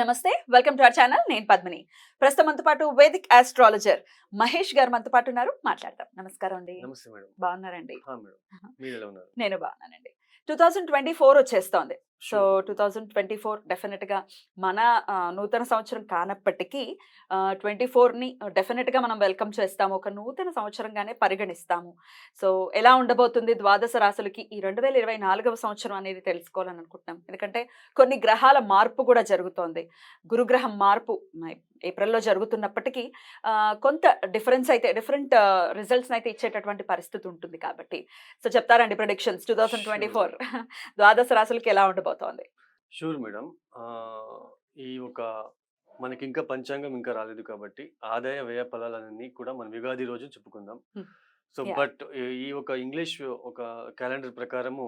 నమస్తే welcome to our channel. నేను పద్మిని. ప్రస్తుతం మనతో పాటు వేదిక్ ఆస్ట్రాలజర్ మహేష్ గారు మనతో పాటు ఉన్నారు. మాట్లాడదాం. నమస్కారం అండి. నమస్తే మేడం. బాగున్నారండి. నేను బాగున్నానండి. టూ థౌజండ్ ట్వంటీ ఫోర్ వచ్చేస్తోంది. So. Two thousand twenty four డెఫినెట్గా మన నూతన సంవత్సరం కానప్పటికీ ట్వంటీ ఫోర్ని డెఫినెట్గా మనం వెల్కమ్ చేస్తాము. ఒక నూతన సంవత్సరంగానే పరిగణిస్తాము. సో ఎలా ఉండబోతుంది ద్వాదశ రాశులకి ఈ రెండు వేల ఇరవై నాలుగవ సంవత్సరం అనేది తెలుసుకోవాలని అనుకుంటున్నాం ఎందుకంటే కొన్ని గ్రహాల మార్పు కూడా జరుగుతోంది. గురుగ్రహం మార్పు ఏప్రిల్లో జరుగుతున్నప్పటికీ కొంత డిఫరెన్స్ అయితే డిఫరెంట్ రిజల్ట్స్ అయితే ఇచ్చేటటువంటి పరిస్థితి ఉంటుంది కాబట్టి. సో చెప్తారండి predictions? Two thousand twenty four ద్వాదశ రాశులకి ఎలా ఉండబోతోంది? షూర్ మేడం ఆ, ఈ ఒక మనకి ఇంకా పంచాంగం ఇంకా రాలేదు కాబట్టి ఆదాయ వ్యయ ఫలాలన్నీ కూడా మనం యుగాది రోజు చెప్పుకుందాం. సో. బట్ ఈ ఒక ఇంగ్లీష్ ఒక క్యాలెండర్ ప్రకారము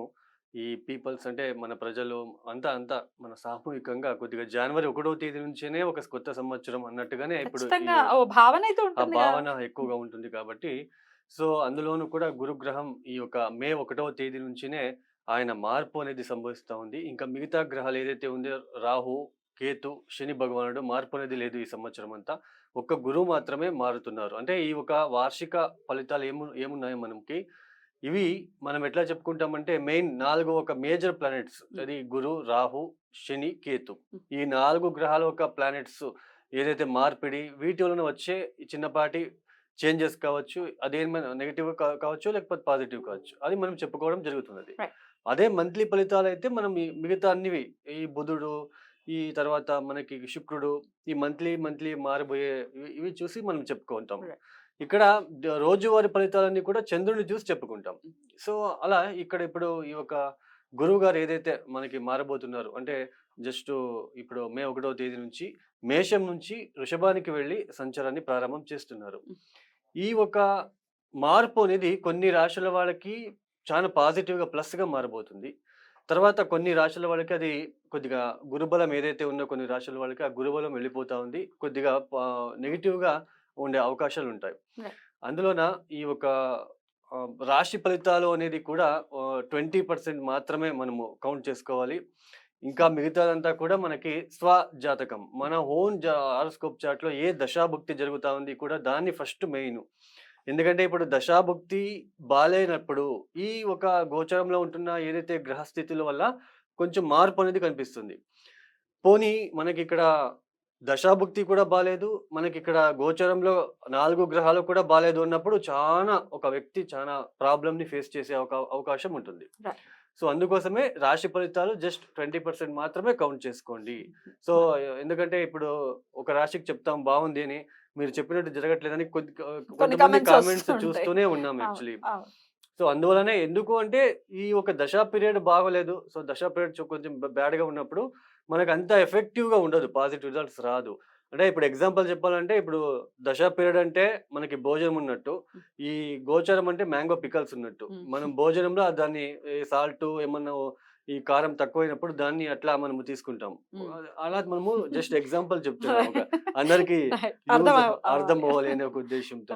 ఈ పీపుల్స్ అంటే మన ప్రజలు అంతా అంతా మన సామూహికంగా కొద్దిగా జనవరి ఒకటో తేదీ నుంచేనే ఒక కొత్త సంవత్సరం అన్నట్టుగానే ఇప్పుడు భావన ఎక్కువగా ఉంటుంది కాబట్టి సో అందులోనూ కూడా గురుగ్రహం ఈ యొక్క మే ఒకటవ తేదీ నుంచినే ఆయన మార్పు అనేది సంభవిస్తూ ఉంది. ఇంకా మిగతా గ్రహాలు ఏదైతే ఉందో రాహు కేతు శని భగవానుడు మార్పు అనేది లేదు ఈ సంవత్సరం అంతా. ఒక్క గురువు మాత్రమే మారుతున్నారు. అంటే ఈ ఒక వార్షిక ఫలితాలు ఏము ఏమున్నాయి మనకి? ఇవి మనం ఎట్లా చెప్పుకుంటామంటే మెయిన్ నాలుగు ఒక మేజర్ ప్లానెట్స్. అది గురు రాహు శని కేతు. ఈ నాలుగు గ్రహాల ఒక ప్లానెట్స్ ఏదైతే మార్పిడి వీటి వలన వచ్చే చిన్నపాటి చేంజెస్ కావచ్చు అదేమైనా నెగిటివ్ కావచ్చు లేకపోతే పాజిటివ్ కావచ్చు. అది మనం చెప్పుకోవడం జరుగుతున్నది. అదే మంత్లీ ఫలితాలు అయితే మనం ఈ మిగతా అన్నివి ఈ బుధుడు ఈ తర్వాత మనకి శుక్రుడు ఈ మంత్లీ మంత్లీ మారబోయే ఇవి- ఇవి చూసి మనం చెప్పుకుంటాం. Right. ఇక్కడ ద- రోజువారీ ఫలితాలన్నీ కూడా చంద్రుడిని చూసి చెప్పుకుంటాం. సో అలా ఇక్కడ ఇప్పుడు ఈ యొక్క గురువు గారు ఏదైతే మనకి మారబోతున్నారు అంటే జస్ట్ ఇప్పుడు మే ఒకటో తేదీ నుంచి మేషం నుంచి వృషభానికి వెళ్ళి సంచారాన్ని ప్రారంభం చేస్తున్నారు. ఈ ఒక మార్పు అనేది కొన్ని రాశుల వాళ్ళకి చాలా పాజిటివ్గా ప్లస్గా మారబోతుంది. తర్వాత కొన్ని రాశుల వాళ్ళకి అది కొద్దిగా గురుబలం ఏదైతే ఉందో కొన్ని రాశుల వాళ్ళకి ఆ గురుబలం వెళ్ళిపోతా ఉంది. కొద్దిగా నెగిటివ్గా ఉండే అవకాశాలు ఉంటాయి. అందులోన ఈ ఒక రాశి ఫలితాలు అనేది కూడా ట్వంటీ పర్సెంట్ మాత్రమే మనము కౌంట్ చేసుకోవాలి. ఇంకా మిగతాదంతా కూడా మనకి స్వ జాతకం మన ఓన్ హారోస్కోప్ చార్ట్లో ఏ దశాభుక్తి జరుగుతా ఉంది కూడా దాన్ని ఫస్ట్ మెయిన్. ఎందుకంటే ఇప్పుడు దశాభుక్తి బాలేనప్పుడు ఈ ఒక గోచరంలో ఉంటున్న ఏదైతే గ్రహస్థితుల వల్ల కొంచెం మార్పు అనేది కనిపిస్తుంది. పోనీ మనకి ఇక్కడ దశాభుక్తి కూడా బాలేదు మనకి ఇక్కడ గోచరంలో నాలుగు గ్రహాలు కూడా బాలేదు అన్నప్పుడు చాలా ఒక వ్యక్తి చాలా ప్రాబ్లమ్ని ఫేస్ చేసే ఒక అవకాశం ఉంటుంది. సో అందుకోసమే రాశి ఫలితాలు జస్ట్ ట్వంటీ పర్సెంట్ మాత్రమే కౌంట్ చేసుకోండి. సో ఎందుకంటే ఇప్పుడు ఒక రాశికి చెప్తాం బాగుంది అని మీరు చెప్పినట్టు జరగట్లేదని కొద్ది కొంతమంది కామెంట్స్. చూస్తూనే ఉన్నాం యాక్చువల్లీ. సో అందువలనే ఎందుకు అంటే ఈ ఒక దశా పీరియడ్ బాగోలేదు సో దశా పీరియడ్ కొంచెం బ్యాడ్గా ఉన్నప్పుడు మనకు అంత ఎఫెక్టివ్గా ఉండదు పాజిటివ్ రిజల్ట్స్ రాదు అంటే ఇప్పుడు ఎగ్జాంపుల్ చెప్పాలంటే ఇప్పుడు దశా పీరియడ్ అంటే మనకి భోజనం ఉన్నట్టు ఈ గోచరం అంటే మ్యాంగో పికల్స్ ఉన్నట్టు. మనం భోజనంలో దాన్ని సాల్ట్ ఏమన్నా ఈ కారం తక్కువైనప్పుడు దాన్ని అట్లా మనము తీసుకుంటాం. అలా మనము జస్ట్ ఎగ్జాంపుల్ చెప్తున్నాం. అందరికి అర్థం అర్థం అవ్వాలి అనే ఒక ఉద్దేశంతో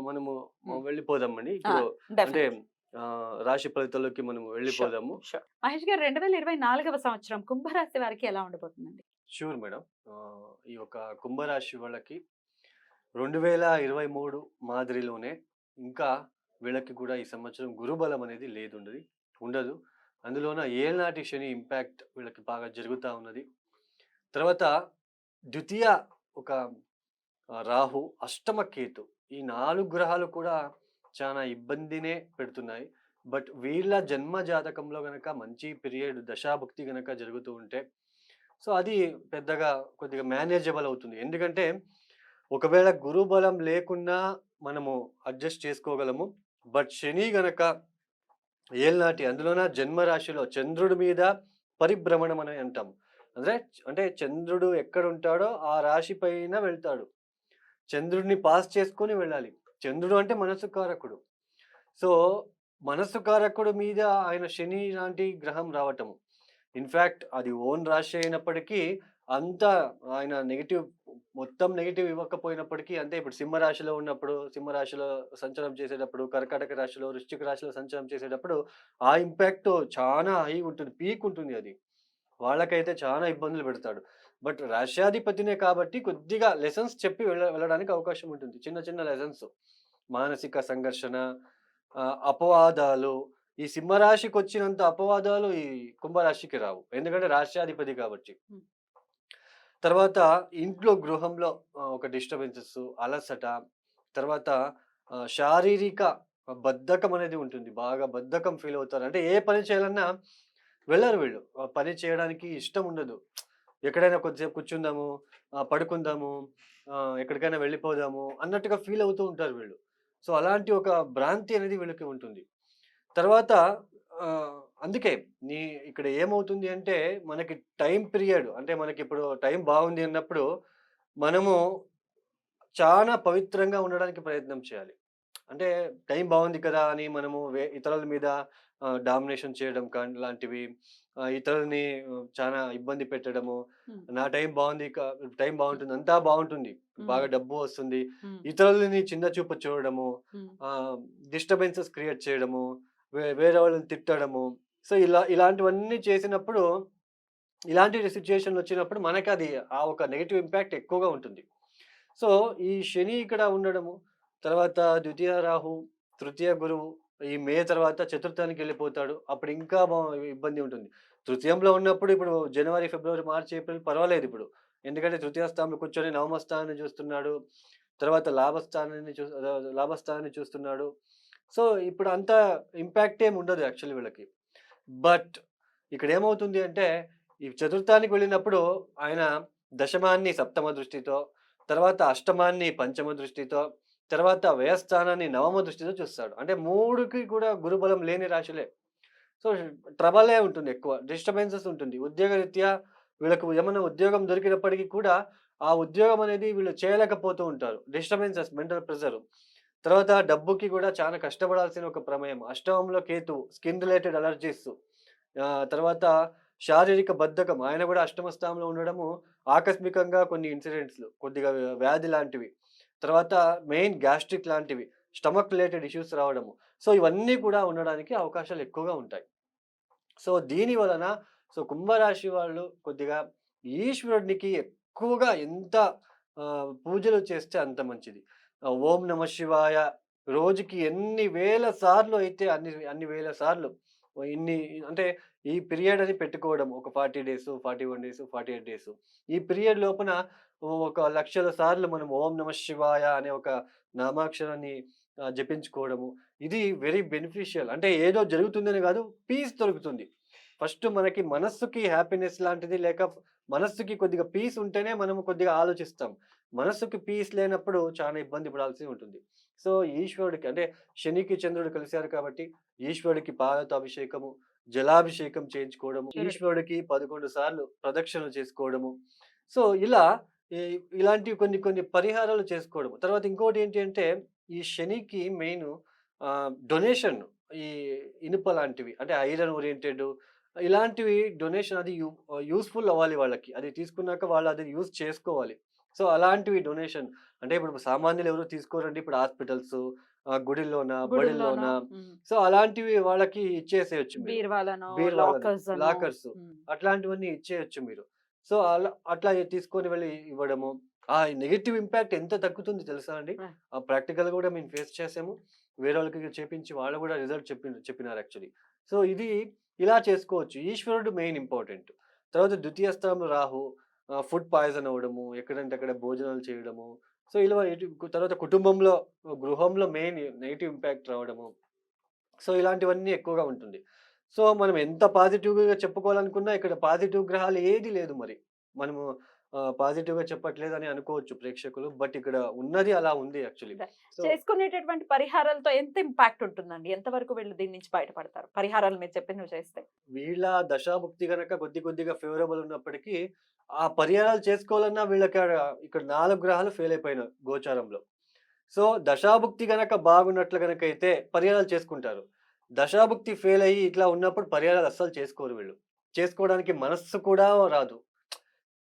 మనము. వెళ్ళిపోదామండి. ఇప్పుడు అంటే రాశి ఫలితాల్లోకి మనం వెళ్ళిపోదాము. మహేష్ గారు రెండు వేల ఇరవై నాలుగవ సంవత్సరం కుంభరాశి వారికి ఎలా ఉండబోతుందండి? Sure madam. ఈ యొక్క కుంభరాశి వాళ్ళకి రెండు వేల ఇరవై మూడు మాదిరిలోనే ఇంకా వీళ్ళకి కూడా ఈ సంవత్సరం గురుబలం అనేది లేదు ఉండదు. అందులోన ఏనాటి శని ఇంపాక్ట్ వీళ్ళకి బాగా జరుగుతూ ఉన్నది. తర్వాత ద్వితీయ ఒక రాహు అష్టమ కేతు ఈ నాలుగు గ్రహాలు కూడా చాలా ఇబ్బందినే పెడుతున్నాయి. బట్ వీళ్ళ జన్మ జాతకంలో గనక మంచి పీరియడ్ దశాభక్తి గనక జరుగుతూ ఉంటే సో అది పెద్దగా కొద్దిగా మేనేజబుల్ అవుతుంది. ఎందుకంటే ఒకవేళ గురు బలం లేకున్నా మనము అడ్జస్ట్ చేసుకోగలము. బట్ శని గనక ఏళ్ళనాటి అందులోన జన్మరాశిలో చంద్రుడి మీద పరిభ్రమణం అని అంటాం. అంటే అంటే చంద్రుడు ఎక్కడ ఉంటాడో ఆ రాశి పైన వెళ్తాడు. చంద్రుడిని పాస్ చేసుకొని వెళ్ళాలి. చంద్రుడు అంటే మనసు కారకుడు. సో మనసు కారకుడు మీద ఆయన శని లాంటి గ్రహం రావటము. ఇన్ఫ్యాక్ట్ అది ఓన్ రాశి అయినప్పటికీ అంత ఆయన నెగిటివ్ మొత్తం నెగిటివ్ ఇవ్వకపోయినప్పటికీ అంటే ఇప్పుడు సింహరాశిలో ఉన్నప్పుడు సింహరాశిలో సంచారం చేసేటప్పుడు కర్కాటక రాశిలో వృశ్చిక రాశిలో సంచారం చేసేటప్పుడు ఆ ఇంపాక్ట్ చాలా హై ఉంటుంది పీక్ ఉంటుంది అది. వాళ్ళకైతే చాలా ఇబ్బందులు పెడతాడు. బట్ రాష్ట్రాధిపతినే కాబట్టి కొద్దిగా లెసన్స్ చెప్పి వెళ్ళ వెళ్ళడానికి అవకాశం ఉంటుంది. చిన్న చిన్న లెసన్స్ మానసిక సంఘర్షణ అపవాదాలు ఈ సింహరాశికి వచ్చినంత అపవాదాలు ఈ కుంభరాశికి రావు. ఎందుకంటే రాష్ట్రాధిపతి కాబట్టి. తర్వాత ఇంట్లో గృహంలో ఒక డిస్టర్బెన్సెస్ అలసట తర్వాత శారీరక బద్ధకం అనేది ఉంటుంది. బాగా బద్ధకం ఫీల్ అవుతారు. అంటే ఏ పని చేయాలన్నా వెళ్ళరు వీళ్ళు. ఆ పని చేయడానికి ఇష్టం ఉండదు. ఎక్కడైనా కొద్దిసేపు కూర్చుందాము పడుకుందాము ఎక్కడికైనా వెళ్ళిపోదాము అన్నట్టుగా ఫీల్ అవుతూ ఉంటారు వీళ్ళు. సో అలాంటి ఒక భ్రాంతి అనేది వీళ్ళకి ఉంటుంది. తర్వాత అందుకే నీ ఇక్కడ ఏమవుతుంది అంటే మనకి టైం పీరియడ్ అంటే మనకి ఇప్పుడు టైం బాగుంది అన్నప్పుడు మనము చాలా పవిత్రంగా ఉండడానికి ప్రయత్నం చేయాలి అంటే టైం బాగుంది కదా అని మనము వే ఇతరుల మీద డామినేషన్ చేయడం కానీ లాంటివి ఇతరులని చాలా ఇబ్బంది పెట్టడము. నా టైం బాగుంది టైం బాగుంటుంది అంతా బాగుంటుంది బాగా. డబ్బు వస్తుంది. ఇతరులని చిన్న చూపు చూడడము. డిస్టర్బెన్సెస్ క్రియేట్ చేయడము వేరే వాళ్ళని తిట్టడము. సో ఇలా ఇలాంటివన్నీ చేసినప్పుడు ఇలాంటి సిచ్యుయేషన్లు వచ్చినప్పుడు మనకి అది ఆ ఒక నెగిటివ్ ఇంపాక్ట్ ఎక్కువగా ఉంటుంది. సో ఈ శని ఇక్కడ ఉండడము తర్వాత ద్వితీయ రాహు తృతీయ గురువు ఈ మే తర్వాత చతుర్థానికి వెళ్ళిపోతాడు. అప్పుడు ఇంకా ఇబ్బంది ఉంటుంది. తృతీయంలో ఉన్నప్పుడు ఇప్పుడు జనవరి ఫిబ్రవరి మార్చి ఏప్రిల్ పర్వాలేదు ఇప్పుడు. ఎందుకంటే తృతీయ స్థానంలో కూర్చొని నవమ స్థానాన్ని చూస్తున్నాడు. తర్వాత లాభస్థానాన్ని చూ లాభస్థానాన్ని చూస్తున్నాడు. సో ఇప్పుడు అంత ఇంపాక్ట్ ఏమి ఉండదు యాక్చువల్లీ వీళ్ళకి. బట్ ఇక్కడ ఏమవుతుంది అంటే ఈ చతుర్థానికి వెళ్ళినప్పుడు ఆయన దశమాన్ని సప్తమ దృష్టితో తర్వాత అష్టమాన్ని పంచమ దృష్టితో తర్వాత వ్యయస్థానాన్ని నవమ దృష్టితో చూస్తాడు. అంటే మూడుకి కూడా గురుబలం లేని రాశులే. సో ట్రబలే ఉంటుంది ఎక్కువ డిస్టర్బెన్సెస్ ఉంటుంది. ఉద్యోగ రీత్యా వీళ్ళకు ఏమైనా ఉద్యోగం దొరికినప్పటికీ కూడా ఆ ఉద్యోగం అనేది వీళ్ళు చేయలేకపోతూ ఉంటారు. Disturbances mental pressure. తర్వాత డబ్బుకి కూడా చాలా కష్టపడాల్సిన ఒక ప్రమేయం. అష్టమంలో కేతు స్కిన్ రిలేటెడ్ అలర్జీస్. తర్వాత శారీరక బద్ధకం. ఆయన కూడా అష్టమ స్థానంలో ఉండడము ఆకస్మికంగా కొన్ని ఇన్సిడెంట్స్లు కొద్దిగా వ్యాధి లాంటివి. తర్వాత మెయిన్ గ్యాస్ట్రిక్ లాంటివి స్టమక్ రిలేటెడ్ ఇష్యూస్ రావడము. సో ఇవన్నీ కూడా ఉండడానికి అవకాశాలు ఎక్కువగా ఉంటాయి. సో దీని వలన సో కుంభరాశి వాళ్ళు కొద్దిగా ఈశ్వరుడికి ఎక్కువగా ఎంత పూజలు చేస్తే అంత మంచిది. ఓం నమ శివాయ. రోజుకి ఎన్ని వేల సార్లు అయితే అన్ని అన్ని వేల సార్లు ఇన్ని అంటే ఈ పీరియడ్ అని పెట్టుకోవడం ఒక forty days forty one days forty eight days. ఈ పీరియడ్ లోపల ఒక లక్షల సార్లు మనం ఓం నమ శివాయ అనే ఒక నామాక్షరాన్ని జపించుకోవడము. ఇది వెరీ బెనిఫిషియల్. అంటే ఏదో జరుగుతుందని కాదు పీస్ దొరుకుతుంది. ఫస్ట్ మనకి మనస్సుకి హ్యాపీనెస్ లాంటిది లేక మనస్సుకి కొద్దిగా పీస్ ఉంటేనే మనం కొద్దిగా ఆలోచిస్తాం. మనస్సుకి పీస్ లేనప్పుడు చాలా ఇబ్బంది పడాల్సి ఉంటుంది. సో ఈశ్వరుడికి అంటే శనికి చంద్రుడు కలిశారు కాబట్టి ఈశ్వరుడికి పాలతో అభిషేకము జలాభిషేకం చేయించుకోవడము. ఈశ్వరుడికి పదకొండు సార్లు ప్రదక్షిణలు చేసుకోవడము. సో ఇలా ఇలాంటివి కొన్ని కొన్ని పరిహారాలు చేసుకోవడం తర్వాత ఇంకోటి ఏంటి అంటే ఈ శనికి మెయిన్ డొనేషన్ ఈ ఇనుప లాంటివి అంటే ఐరన్ ఓరియంటెడ్ ఇలాంటివి డొనేషన్ అది యూస్ఫుల్ అవ్వాలి వాళ్ళకి. అది తీసుకున్నాక వాళ్ళు అది యూస్ చేసుకోవాలి. సో అలాంటివి డొనేషన్. అంటే ఇప్పుడు సామాన్యులు ఎవరు తీసుకోరండి. ఇప్పుడు హాస్పిటల్స్ గుడిలోన బడిలోన సో అలాంటివి వాళ్ళకి ఇచ్చేసేయచ్చు లాకర్స్. అట్లాంటివన్నీ ఇచ్చేయచ్చు మీరు. సో అలా అట్లా తీసుకొని వెళ్ళి ఇవ్వడము. ఆ నెగిటివ్ ఇంపాక్ట్ ఎంత తగ్గుతుంది తెలుసా అండి. ఆ. ప్రాక్టికల్ కూడా మేము ఫేస్ చేసాము. వేరే వాళ్ళకి చేపించి వాళ్ళు కూడా రిజల్ట్ చెప్పి చెప్పినారు యాక్చువల్లీ. సో ఇది ఇలా చేసుకోవచ్చు. ఈశ్వరుడు మెయిన్ ఇంపార్టెంట్. తర్వాత ద్వితీయ స్థానం రాహు ఫుడ్ పాయిజన్ అవ్వడము ఎక్కడంటే అక్కడ భోజనాలు చేయడము. సో ఇలా తర్వాత కుటుంబంలో గృహంలో మెయిన్ నెగిటివ్ ఇంపాక్ట్ రావడము. సో ఇలాంటివన్నీ ఎక్కువగా ఉంటుంది. సో మనం ఎంత పాజిటివ్గా చెప్పుకోవాలనుకున్నా ఇక్కడ పాజిటివ్ గ్రహాలు ఏది లేదు మరి. మనము పాజిటివ్గా చెప్పట్లేదు అని అనుకోవచ్చు ప్రేక్షకులు. బట్ ఇక్కడ ఉన్నది అలా ఉంది యాక్చువల్లీ. చేసుకునేటటువంటి పరిహారాలతో ఎంత ఇంపాక్ట్ ఉంటుందండి? ఎంత వరకు వీళ్ళు దీని నుంచి బయటపడతారు? పరిహారాలు మీరు చెప్పి నువ్వు చేస్తే. వీళ్ళ దశాభుక్తి గనక కొద్ది కొద్దిగా ఫేవరబుల్ ఉన్నప్పటికీ ఆ పరిహారాలు చేసుకోవాలన్నా వీళ్ళకి ఇక్కడ నాలుగు గ్రహాలు ఫెయిల్ అయిపోయిన గోచారంలో. సో దశాభుక్తి గనక బాగున్నట్లు గనక అయితే పరిహారాలు చేసుకుంటారు. దశాభుక్తి ఫెయిల్ అయ్యి ఇట్లా ఉన్నప్పుడు పరిహారాలు అస్సలు చేసుకోరు వీళ్ళు. చేసుకోవడానికి మనస్సు కూడా రాదు.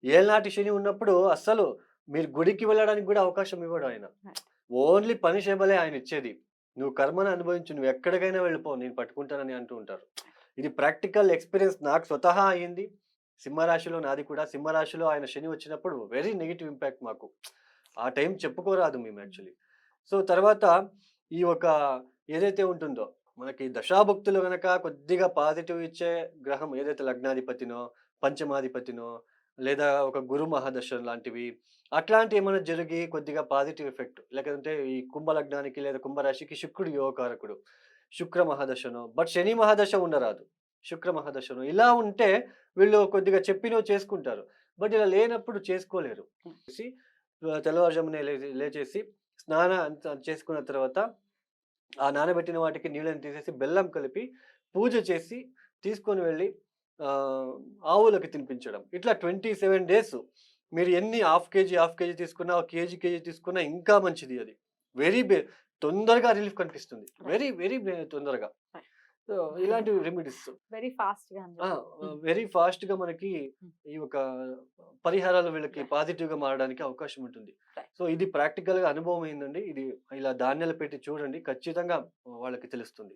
ఏనాటి శని ఉన్నప్పుడు అస్సలు మీరు గుడికి వెళ్ళడానికి కూడా అవకాశం ఇవ్వడు ఆయన. ఓన్లీ పనిషబలే ఆయన ఇచ్చేది. నువ్వు కర్మను అనుభవించు నువ్వు ఎక్కడికైనా వెళ్ళిపో నేను పట్టుకుంటానని అంటూ ఉంటారు. ఇది ప్రాక్టికల్ ఎక్స్పీరియన్స్ నాకు స్వతహా అయ్యింది సింహరాశిలో నాది కూడా. సింహరాశిలో ఆయన శని వచ్చినప్పుడు వెరీ నెగిటివ్ ఇంపాక్ట్ మాకు. ఆ టైం చెప్పుకోరాదు మేము యాక్చువల్లీ. సో తర్వాత ఈ ఒక ఏదైతే ఉంటుందో మనకి దశాభక్తులు గనక కొద్దిగా పాజిటివ్ ఇచ్చే గ్రహం ఏదైతే లగ్నాధిపతినో పంచమాధిపతినో లేదా ఒక గురు మహాదశ లాంటివి. అట్లాంటి ఏమైనా జరిగి కొద్దిగా పాజిటివ్ ఎఫెక్ట్ లేకపోతే ఈ కుంభ లగ్నానికి లేదా కుంభరాశికి శుక్రుడు యోగకారకుడు శుక్ర మహాదశను బట్ శని మహాదశ ఉండరాదు. శుక్ర మహాదశను ఇలా ఉంటే వీళ్ళు కొద్దిగా చెప్పినో చేసుకుంటారు. బట్ ఇలా లేనప్పుడు చేసుకోలేరు. తెల్లవారుజామునే లేచేసి స్నాన చేసుకున్న తర్వాత ఆ నానబెట్టిన వాటికి నీళ్ళని తీసేసి బెల్లం కలిపి పూజ చేసి తీసుకొని వెళ్ళి ఆవులకు తినిపించడం. ఇట్లా ట్వంటీ సెవెన్ డేస్ మీరు ఎన్ని హాఫ్ కేజీ హాఫ్ కేజీ తీసుకున్నా ఒక కేజీ కేజీ తీసుకున్నా ఇంకా మంచిది అది. వెరీ బే తొందరగా రిలీఫ్ కనిపిస్తుంది. వెరీ వెరీ తొందరగా. ఇలాంటి రెమెడీస్. వెరీ ఫాస్ట్గా. వెరీ ఫాస్ట్గా మనకి Mm. ఈ ఒక పరిహారాలు వీళ్ళకి. పాజిటివ్గా మారడానికి అవకాశం ఉంటుంది. సో ఇది ప్రాక్టికల్గా అనుభవం అయిందండి. ఇది ఇలా ధాన్యాలు పెట్టి చూడండి. ఖచ్చితంగా వాళ్ళకి తెలుస్తుంది.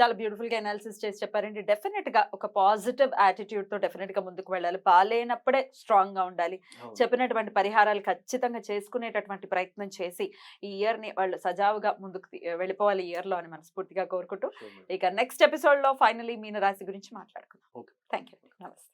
చాలా బ్యూటిఫుల్గా అనాలిసిస్ చేసి చెప్పారండి. డెఫినెట్గా ఒక పాజిటివ్ యాటిట్యూడ్తో డెఫినెట్గా ముందుకు వెళ్ళాలి. బాగాలేనప్పుడే స్ట్రాంగ్గా ఉండాలి. చెప్పినటువంటి పరిహారాలు ఖచ్చితంగా చేసుకునేటటువంటి ప్రయత్నం చేసి ఈ ఇయర్ని వాళ్ళు సజావుగా ముందుకు వెళ్ళిపోవాలి ఈ ఇయర్లో అని మనస్ఫూర్తిగా కోరుకుంటూ. ఇక నెక్స్ట్ ఎపిసోడ్లో ఫైనలీ మీన రాశి గురించి మాట్లాడుకుందాం. థ్యాంక్ యూ నమస్తే.